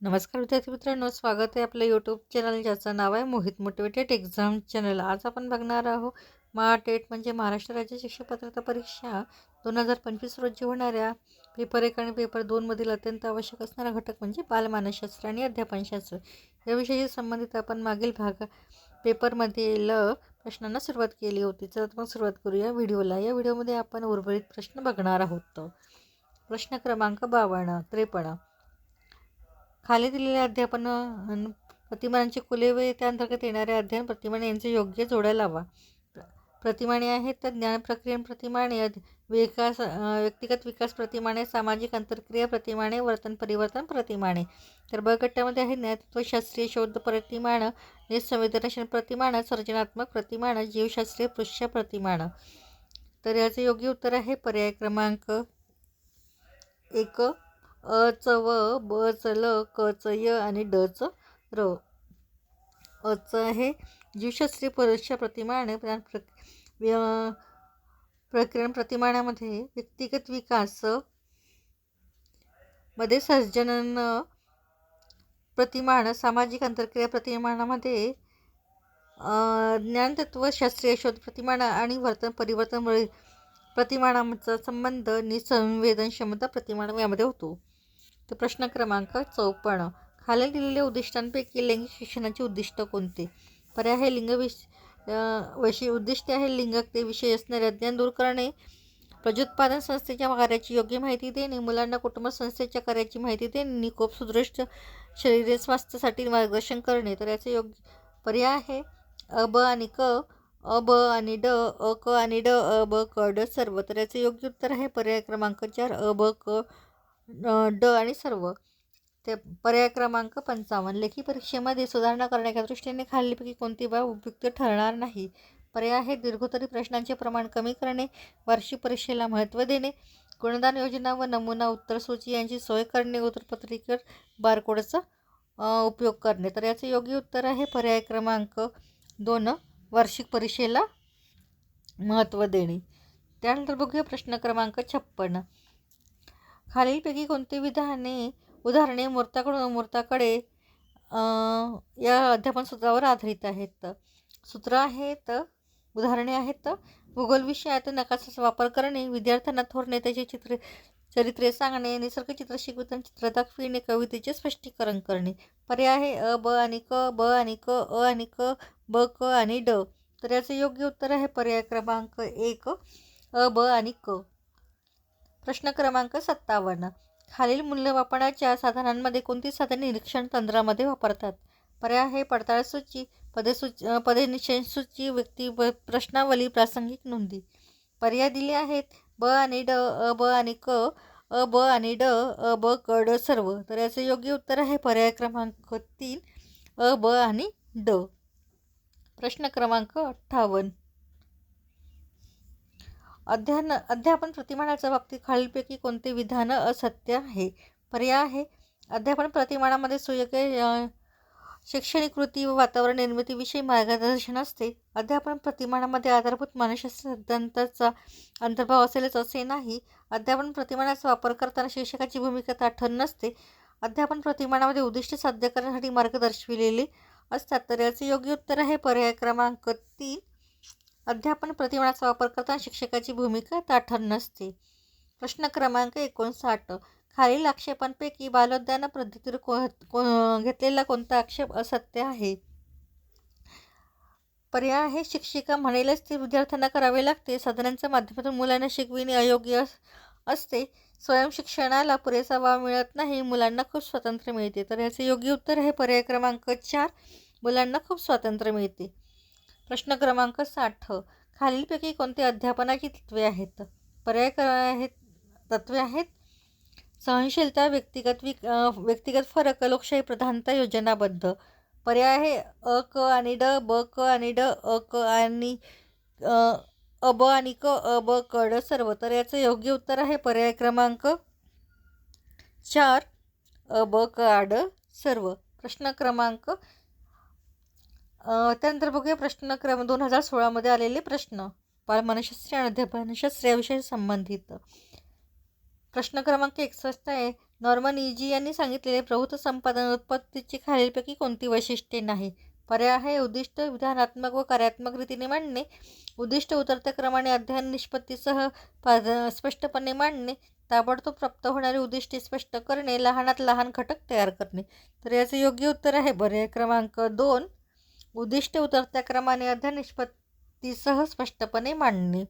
नमस्कार विद्यार्थी मित्रांनो स्वागत आहे आपल्या यूट्यूब चॅनल ज्याचं नाव आहे मोहित मोटिवेटेड एक्झाम चॅनल आज आपण बघणार आहोत मा टेट म्हणजे महाराष्ट्र राज्य शिक्षक पात्रता परीक्षा दोन हजार पंचवीस रोजी होणाऱ्या पेपर एक आणि पेपर दोनमधील अत्यंत आवश्यक असणारा घटक म्हणजे बालमानसशास्त्र आणि अध्यापनशास्त्र. याविषयी संबंधित आपण मागील भाग ल प्रश्नांना सुरुवात केली होती. तर मग सुरुवात करूया व्हिडिओला. या व्हिडिओमध्ये आपण उर्वरित प्रश्न बघणार आहोत. प्रश्न क्रमांक बावन्न त्रेपन्न. खाली दिलेल्या अध्यापन प्रतिमानांची कुले व त्या अंतर्गत येणारे अध्ययन प्रतिमाने यांचे योग्य जोड्या लावा. प्रतिमाने आहेत तर ज्ञान प्रक्रिया प्रतिमाने विकास व्यक्तिगत विकास प्रतिमाने सामाजिक अंतर्क्रिया प्रतिमाने वर्तन परिवर्तन प्रतिमाने. तर ब गटामध्ये आहे ज्ञातत्व शास्त्रीय शोध प्रतिमान निसंवेदनशील प्रतिमान सर्जनात्मक प्रतिमान जीवशास्त्रीय पृष्ठ प्रतिमान. तर याचे योग्य उत्तर आहे पर्याय क्रमांक एक. अ च व ब च ल क च य आणि डच र. अ च जीवशास्त्रीय परीक्षा प्रतिमाने प्र- प्र- व्य- प्रकरण प्रतिमानामध्ये व्यक्तिगत विकासमध्ये सर्जनन प्रतिमान सामाजिक अंतर्क्रिया प्रतिमानामध्ये ज्ञानतत्व शास्त्रीय शोध प्रतिमान आणि वर्तन परिवर्तन वळी- प्रतिमानाचा संबंध निसंवेदन क्षमता प्रतिमान यामध्ये होतो. तर प्रश्न क्रमांक चौपन्न. खाली दिलेल्या उद्दिष्टांपैकी लैंगिक शिक्षणाचे उद्दिष्ट कोणते? पर्याय आहे लिंग विश अं, वैशी उद्दिष्टे आहे लिंगकतेविषयी असणारे अज्ञान दूर करणे प्रजोत्पादन संस्थेच्या कार्याची योग्य माहिती देणे मुलांना कुटुंब संस्थेच्या कार्याची माहिती देणे निकोप सुदृष्ट शरीर स्वास्थ्यासाठी मार्गदर्शन करणे. तर याचे योग्य पर्याय आहे अ ब आणि क अ ब आणि ड अ क आणि ड अ ब क ड सर्व. तर याचे योग्य उत्तर आहे पर्याय क्रमांक चार अ ब क ड आणि सर्व. ते पर्याय क्रमांक पंचावन्न. लेखी परीक्षेमध्ये सुधारणा करण्याच्या दृष्टीने खालीलपैकी कोणती बाब उपयुक्त ठरणार नाही? पर्याय हे दीर्घोत्तरी प्रश्नांचे प्रमाण कमी करणे वार्षिक परीक्षेला महत्त्व देणे गुणदान योजना व नमुना उत्तर सूची यांची सोय करणे उत्तरपत्रिकेवर बारकोडचा उपयोग करणे. तर याचे योग्य उत्तर आहे पर्याय क्रमांक दोन वार्षिक परीक्षेला महत्त्व देणे. त्यानंतर बघूया प्रश्न क्रमांक छप्पन्न खालीलपैकी कोणती विधाने उदाहरणे मूर्ताकडून मूर्ताकडे या अध्यापन सूत्रावर आधारित आहेत? सूत्र आहेत उदाहरणे आहेत भूगोल विषयात नकाशाचा वापर करणे विद्यार्थ्यांना थोर नेत्याचे चित्रे चरित्रे सांगणे निसर्गचित्र शिकवताना चित्र दाखविणे कवितेचे स्पष्टीकरण करणे. पर्याय आहे अ ब आणि क ब आणि क अ आणि क ब क आणि ड. तर याचे योग्य उत्तर आहे पर्याय क्रमांक एक अ ब आणि क. प्रश्न क्रमांक सत्तावन्न. खालील मूल्यमापनाच्या साधनांमध्ये कोणती साधने निरीक्षण तंत्रामध्ये वापरतात? पर्याय आहे पडताळ सूची पदे सूची पदे सूची व्यक्ती व प्रश्नावली प्रासंगिक नोंदी. पर्याय दिले आहेत ब आणि ड अ ब आणि क अ ब आणि ड अ ब क ड सर्व. तर याचे योग्य उत्तर आहे पर्याय क्रमांक तीन अ ब आणि ड. प्रश्न क्रमांक अठ्ठावन्न. अध्यान अध्यापन प्रतिमानाच्या बाबतीत खालीलपैकी कोणते विधान असत्य आहे? पर्याय आहे. अध्यापन प्रतिमानामध्ये सुयोग्य शैक्षणिक कृती व वातावरण निर्मितीविषयी मार्गदर्शन असते. अध्यापन प्रतिमानामध्ये आधारभूत मानसशास्त्र सिद्धांताचा अंतर्भाव असेलच असे नाही. अध्यापन प्रतिमानाचा वापर करताना शिक्षकाची भूमिका ताठर नसते. अध्यापन प्रतिमानामध्ये उद्दिष्ट साध्य करण्यासाठी मार्ग दर्शविलेले असतात तर याचे योग्य उत्तर आहे पर्याय क्रमांक तीन. अध्यापन प्रतिमानाचा वापर करताना शिक्षकाची भूमिका ताठर नसते. प्रश्न क्रमांक एकोणसाठ. खालील आक्षेपांपैकी बालोद्यान पद्धतीवर को को- घेतलेला कोणता आक्षेप असत्य आहे? पर्याय आहे शिक्षिका म्हणेलच ते विद्यार्थ्यांना करावे लागते. साधनांच्या माध्यमातून मुलांना शिकविणे अयोग्य अस- असते. स्वयंशिक्षणाला पुरेसा वाव मिळत नाही मुलांना खूप स्वातंत्र्य मिळते. तर याचे योग्य उत्तर आहे पर्याय क्रमांक चार मुलांना खूप स्वातंत्र्य मिळते. प्रश्न क्रमांक साठ. खालीलपैकी कोणते अध्यापनाची तत्वे आहेत? पर्याय क्र आहेत तत्त्वे आहेत. सहनशीलता व्यक्तिगत विक व्यक्तिगत फरक लोकशाही प्रधानता योजनाबद्ध. पर्याय आहे अ क आणि ड ब क आणि ड अ क आणि अ, ब आणि क अ ब क ड सर्व. तर याचं योग्य उत्तर आहे पर्याय क्रमांक चार. अ ब क आड ड सर्व. प्रश्न क्रमांक त्यानंतर बघूया प्रश्न क्रम दोन हजार सोळामध्ये आलेले प्रश्न. बालमानसशास्त्र आणि अध्यापनशास्त्र याविषयी संबंधित. प्रश्न क्रमांक एकसष्ट आहे. नॉर्मन इजी यांनी सांगितलेले प्रभुत्व संपादन उत्पत्तीची खालीलपैकी कोणती वैशिष्ट्ये नाही? पर्याय आहे उद्दिष्ट विधानात्मक व कार्यात्मक रीतीने मांडणे. उद्दिष्ट उतरत्या क्रमाने अध्ययन निष्पत्तीसह स्पष्टपणे मांडणे. ताबडतोब प्राप्त होणारी उद्दिष्टे स्पष्ट करणे. लहानात लहान घटक तयार करणे. तर याचं योग्य उत्तर आहे पर्याय क्रमांक दोन. उद्दिष्ट उतरत्या क्रमाने अध्ययन निष्पत्तीसह स्पष्टपणे मांडणे.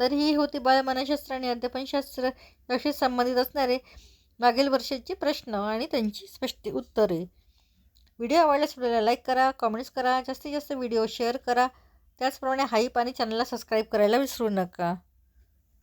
तर ही होती बालमानसशास्त्र आणि अध्यापनशास्त्र याशी संबंधित असणारे मागील वर्षाचे प्रश्न आणि त्यांची स्पष्ट उत्तरे. व्हिडिओ आवडल्यास व्हिडिओला लाईक करा कॉमेंट्स करा जास्तीत जास्त व्हिडिओ शेअर करा. त्याचप्रमाणे हाईप आणि चॅनलला सबस्क्राईब करायला विसरू नका.